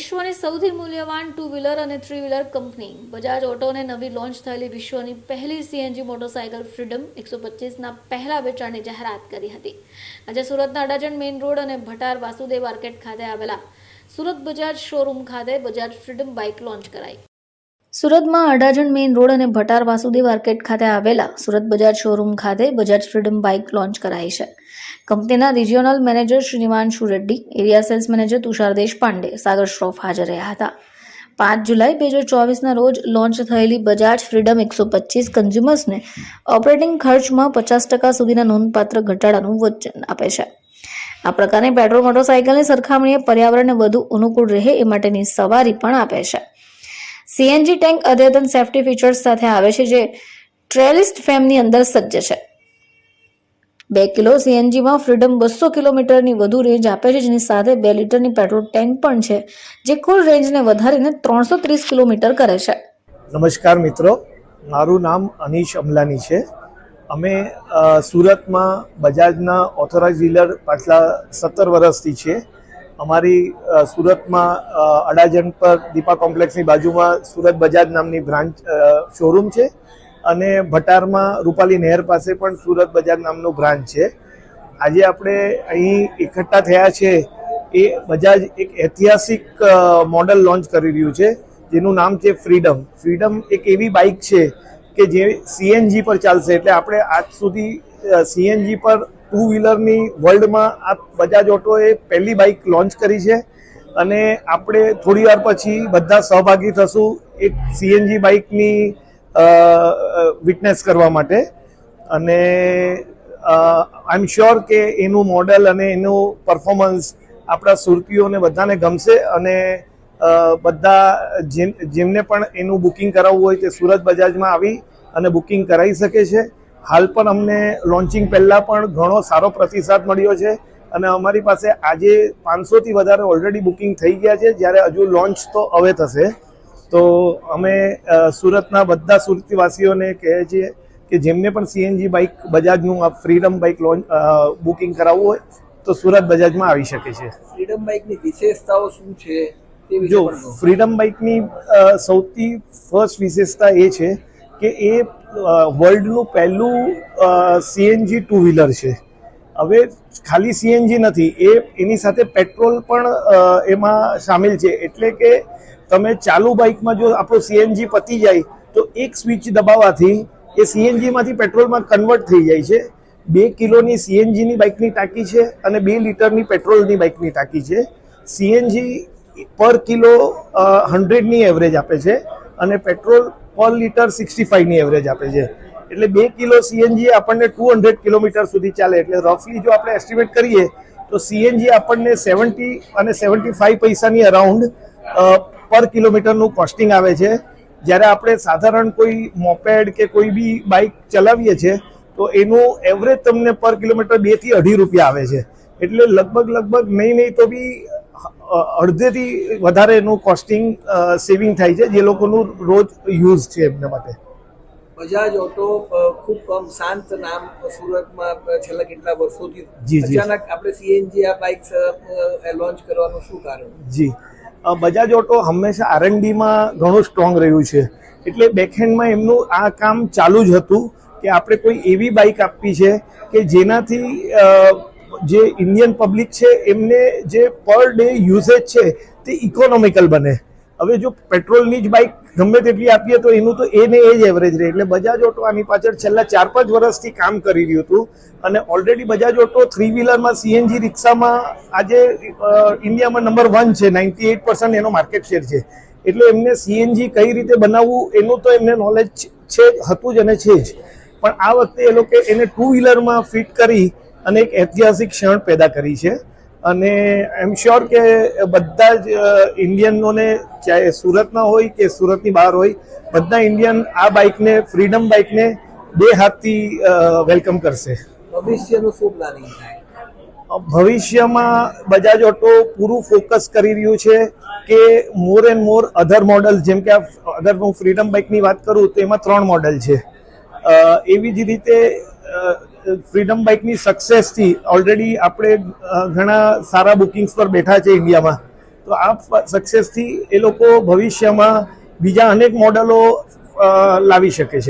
વિશ્વની સૌથી મૂલ્યવાન ટુ વ્હીલર અને થ્રી વ્હીલર કંપની. બજાજ ઓટોને નવી લોન્ચ થયેલી વિશ્વની પહેલી સીએનજી મોટરસાયકલ ફ્રીડમ એકસો પચીસના પહેલા વેચાણની જાહેરાત કરી હતી. આજે સુરતના અડાજણ મેઇન રોડ અને ભટાર વાસુદેવ માર્કેટ ખાતે આવેલા સુરત બજાજ શોરૂમ ખાતે બજાજ ફ્રીડમ બાઇક લોન્ચ કરાઈ. સુરતમાં અડાજણ મેઇન રોડ અને ભટાર વાસુદેવ માર્કેટ ખાતે આવેલા સુરત બજાજ શોરૂમ ખાતે બજાજ ફ્રીડમ બાઇક લોન્ચ કરાઈ છે. કંપનીના regional manager Shrinivanshu Reddy, area sales manager Tushar Deshpande, Sagar Shroff હાજર રહ્યા હતા. પાંચ જુલાઈ બે હજાર ચોવીસના રોજ લોન્ચ થયેલી બજાજ ફ્રીડમ એકસો પચીસ કન્ઝ્યુમર્સને ઓપરેટિંગ ખર્ચમાં પચાસ ટકા સુધીના નોંધપાત્ર ઘટાડાનું વચન આપે છે. આ પ્રકારની પેટ્રોલ, મોટરસાયકલની સરખામણીએ પર્યાવરણને વધુ અનુકૂળ રહે એ માટેની સવારી પણ આપે છે. સીએનજી ટેન્ક અદ્યતન સેફ્ટી ફીચર્સ સાથે આવે છે, જે ટ્રેલિસ્ટ ફેમની અંદર સજ્જ છે. બે કિલો સીએનજીમાં ફ્રીડમ બસો કિલોમીટરની વધુ રેન્જ આપે છે, જેની સાથે બે લીટરની પેટ્રોલ ટેન્ક પણ છે, જે કુલ રેન્જને વધારીને ત્રણસો ત્રીસ કિલોમીટર કરે છે. નમસ્કાર મિત્રો, મારું નામ અનીશ અમલાની છે. અમે સુરતમાં બજાજના ઓથોરાઇઝ ડીલર પાછલા સત્તર વર્ષથી છે. અમારી સુરતમાં અડાજણ પર દીપા કોમ્પ્લેક્સની બાજુમાં સુરત બજાજ નામની બ્રાન્ચ શોરૂમ છે. અને ભટારમાં રૂપાલી નહેર પાસે પણ સુરત બજાજ નામનું બ્રાન્ચ છે. આજે આપણે અહીં એકઠા થયા છે. એ બજાજ એક ઐતિહાસિક મોડલ લોન્ચ કરી રહ્યું છે, જેનું નામ છે ફ્રીડમ. ફ્રીડમ એક એવી બાઇક છે કે જે સીએનજી પર ચાલશે. એટલે આપણે આજ સુધી સીએનજી પર ટુ વ્હીલરની વર્લ્ડમાં આ બજાજ ઓટોએ પહેલી બાઇક લોન્ચ કરી છે અને આપણે થોડી વાર પછી બધા સહભાગી થશું એક સીએનજી બાઇકની વિટનેસ કરવા માટે. અને આઈ એમ શ્યોર કે એનું મોડલ અને એનું પરફોર્મન્સ આપણા સુરતીઓને બધાને ગમશે અને બધા જેમને પણ એનું બુકિંગ કરાવવું હોય તે સુરત બજાજમાં આવી અને બુકિંગ કરાવી શકે છે. હાલ પણ અમને લોન્ચિંગ પહેલાં પણ ઘણો સારો પ્રતિસાદ મળ્યો છે અને અમારી પાસે આજે પાંચસોથી વધારે ઓલરેડી બુકિંગ થઈ ગયા છે. જ્યારે હજુ લોન્ચ તો હવે થશે. તો અમે સુરતના બધા સુરતીવાસીઓને કહીએ છીએ કે જેમને પણ સીએનજી બાઇક બજાજનું આ ફ્રીડમ બાઇક લોન્ચ બુકિંગ કરાવવું હોય તો સુરત બજાજમાં આવી શકે છે. ફ્રીડમ બાઇકની વિશેષતાઓ શું છે જો ફ્રીડમ બાઇકની સૌથી ફર્સ્ટ વિશેષતા એ છે કે એ વર્લ્ડનું પહેલું સીએનજી ટુ વ્હીલર છે. હવે ખાલી સીએનજી નથી, એ એની સાથે પેટ્રોલ પણ એમાં સામેલ છે. એટલે કે તમે ચાલુ બાઇકમાં જો આપણું સીએનજી પતી જાય, તો એક સ્વિચ દબાવવાથી એ સીએનજીમાંથી પેટ્રોલમાં કન્વર્ટ થઈ જાય છે. બે કિલોની સીએનજીની બાઇકની ટાંકી છે અને બે લીટરની પેટ્રોલની બાઇકની ટાંકી છે. સીએનજી પર કિલો હંડ્રેડની એવરેજ આપે છે અને પેટ્રોલ પર લીટર સિક્સટી ફાઈવની એવરેજ આપે છે. એટલે બે કિલો સીએનજી આપણને ટુ હંડ્રેડ કિલોમીટર સુધી ચાલે. એટલે રફલી જો આપણે એસ્ટિમેટ કરીએ, તો સીએનજી આપણને સેવન્ટી અને સેવન્ટી ફાઈવ પૈસાની અરાઉન્ડ પર કિલોમીટરનું કોસ્ટિંગ આવે છે. જ્યારે આપણે સાધારણ કોઈ મોપેડ કે કોઈ બી બાઇક ચલાવીએ છીએ, તો એનું એવરેજ તમને પર કિલોમીટર બેથી અઢી રૂપિયા આવે છે. એટલે લગભગ લગભગ નહીં નહીં તો બી અડધેથી વધારે એનું કોસ્ટિંગ સેવિંગ થાય છે જે લોકોનું રોજ યુઝ છે એમના માટે. બજાજ ઓટો ખૂબ કમ શાંત નામ સુરતમાં છેલ્લા કેટલા વર્ષોથી. જી. અચાનક આપણે સીએનજી આ બાઇક લોન્ચ કરવાનું શું કારણ? જી. બજાજ ઓટો હંમેશા આરએનડીમાં ઘણું સ્ટ્રોંગ રહ્યું છે. એટલે બેકહેન્ડમાં એમનું આ કામ ચાલુ જ હતું કે આપણે કોઈ એવી બાઇક આપવી છે કે જેનાથી જે ઇન્ડિયન પબ્લિક છે, એમને જે પર ડે યુઝેજ છે, તે ઇકોનોમિકલ બને. હવે જો પેટ્રોલની જ બાઇક ગમે તેટલી આપીએ તો એનું તો એને એ જ એવરેજ રહે. એટલે બજાજ ઓટો આની પાછળ છેલ્લા ચાર પાંચ વર્ષથી કામ કરી રહ્યું હતું. અને ઓલરેડી બજાજ ઓટો થ્રી વ્હીલરમાં સીએનજી રિક્ષામાં આજે ઇન્ડિયામાં નંબર વન છે. નાઇન્ટી એઇટ પર્સન્ટ એનો માર્કેટ શેર છે. એટલે એમને સીએનજી કઈ રીતે બનાવવું, એનું તો એમને નોલેજ છે હતું જ અને છે જ. પણ આ વખતે એ લોકો એને ટુ વ્હીલરમાં ફિટ કરી અને એક ઐતિહાસિક ક્ષણ પેદા કરી છે. અને આઈ એમ શ્યોર કે બધા જ ઇન્ડિયનોને ચાહે સુરતના હોય કે સુરતની બહાર હોય બધા ઇન્ડિયન આ બાઇકને ફ્રીડમ બાઇકને બે હાથથી વેલકમ કરશે. ભવિષ્યનું શું પ્લાનિંગ થાય? ભવિષ્યમાં બજાજ ઓટો પૂરું ફોકસ કરી રહ્યું છે કે મોર એન્ડ મોર અધર મોડલ જેમ કે આ અગર હું ફ્રીડમ બાઇકની વાત કરું તો એમાં ત્રણ મોડલ છે. એવી જ રીતે ફ્રીડમ બાઇકની સક્સેસથી ઓલરેડી આપણે ઘણા સારા બુકિંગ્સ પર બેઠા છે ઇન્ડિયામાં તો આ સક્સેસથી એ લોકો ભવિષ્યમાં બીજા અનેક મોડલો લાવી શકે છે.